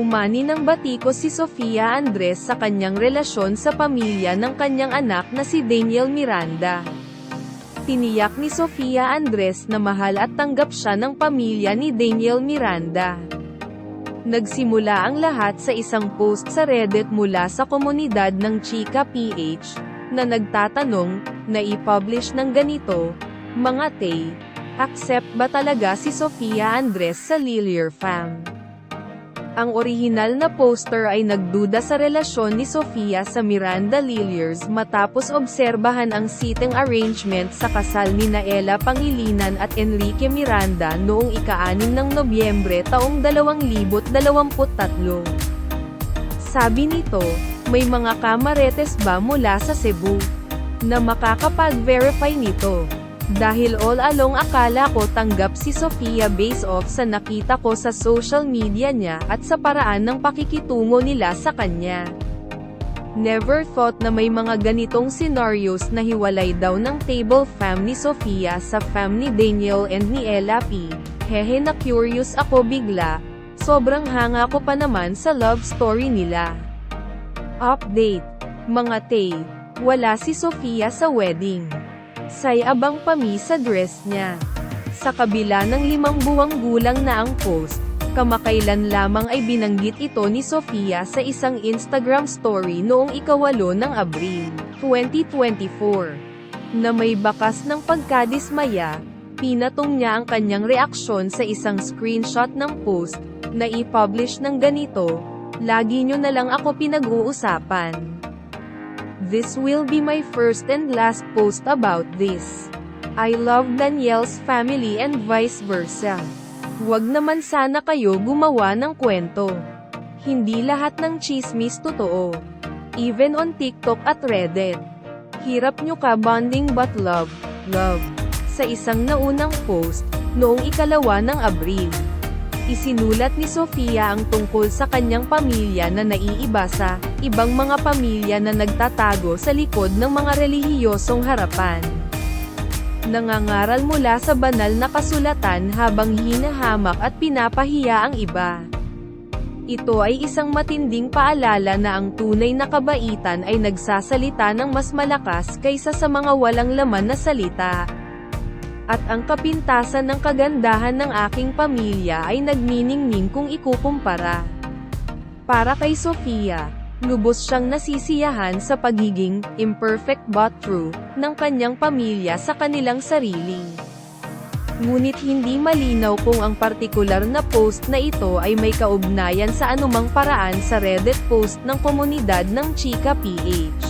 Umani ng batiko si Sofia Andres sa kanyang relasyon sa pamilya ng kanyang anak na si Daniel Miranda. Tiniyak ni Sofia Andres na mahal at tanggap siya ng pamilya ni Daniel Miranda. Nagsimula ang lahat sa isang post sa Reddit mula sa komunidad ng Chika PH, na nagtatanong, na i-publish ng ganito, mga te, accept ba talaga si Sofia Andres sa Lilier fam? Ang orihinal na poster ay nagduda sa relasyon ni Sofia sa Miranda Liliers matapos obserbahan ang seating arrangement sa kasal ni Naela Pangilinan at Enrique Miranda noong ika-6 ng Nobyembre taong 2023. Sabi nito, may mga kamaretes ba mula sa Cebu na makakapag-verify nito? Dahil all along akala ko tanggap si Sofia based off sa nakita ko sa social media niya at sa paraan ng pakikitungo nila sa kanya. Never thought na may mga ganitong scenarios na hiwalay daw ng table fam ni Sofia sa fam ni Daniel and ni Ella P. Hehe na curious ako bigla, sobrang hanga ko pa naman sa love story nila. Update. Mga te, wala si Sofia sa wedding. Say abang pami sa dress niya. Sa kabila ng limang buwang gulang na ang post, kamakailan lamang ay binanggit ito ni Sofia sa isang Instagram story noong ikawalo ng Abril, 2024. Na may bakas ng pagkadismaya, pinatong niya ang kanyang reaksyon sa isang screenshot ng post, na i-publish ng ganito, lagi nyo na lang ako pinag-uusapan. This will be my first and last post about this. I love Danielle's family and vice versa. Huwag naman sana kayo gumawa ng kwento. Hindi lahat ng chismis totoo. Even on TikTok at Reddit. Hirap nyo ka bonding but love, love. Sa isang naunang post, noong ikalawa ng Abril. Isinulat ni Sofia ang tungkol sa kanyang pamilya na naiiba sa ibang mga pamilya na nagtatago sa likod ng mga relihiyosong harapan. Nangangaral mula sa banal na kasulatan habang hinahamak at pinapahiya ang iba. Ito ay isang matinding paalala na ang tunay na kabaitan ay nagsasalita ng mas malakas kaysa sa mga walang laman na salita at ang kapintasan ng kagandahan ng aking pamilya ay nagniningning kung ikukumpara. Para kay Sofia, lubos siyang nasisiyahan sa pagiging imperfect but true ng kanyang pamilya sa kanilang sarili. Ngunit hindi malinaw kung ang partikular na post na ito ay may kaugnayan sa anumang paraan sa Reddit post ng komunidad ng Chika PH.